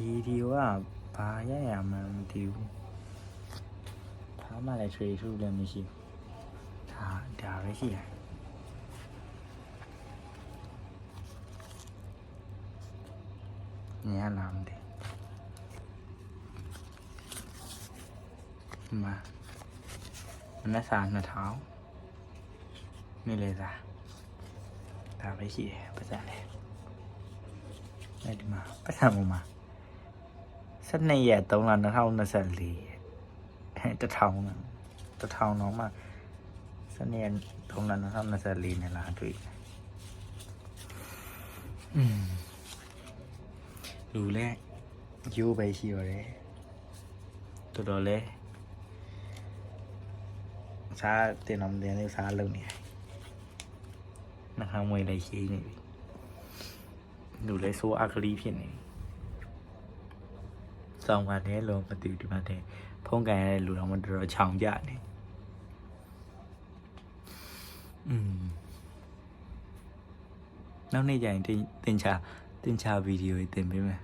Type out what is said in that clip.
비디오와 봐야만 되고 다음 말에 저희 수련이 시다 다르지 เนี่ยลำเด็กมามันน่าสารนะเท้าไม่เลยจ้ะตาไปขี่ภาษาเลยได้ดีมาภาษาโมมา ฉันในแย่ตรงนั้นนะเท่านะสันลีจะเท่าจะเท่าน้องมากฉันในตรงนั้นนะเท่านะสันลีในร้านด้วยรู้แล้วยูไปเชียวเลยตัวโดเลยซาเตนอมเดียนช้าเรื่องนี้นะครับมวยไรชีนี่ดูเลยโซอาคลีเพียนนี่ စောင်းပါတယ်လို့မသိဘူးဒီမှာတဲ့ဖုံးကန်ရတဲ့လူတော်မတော်တော်ချောင်ကြနေอืมနောက်နေ့ကျရင်တင်တင်ချာတင်ချာဗီဒီယိုတွေတင်ပေးမယ်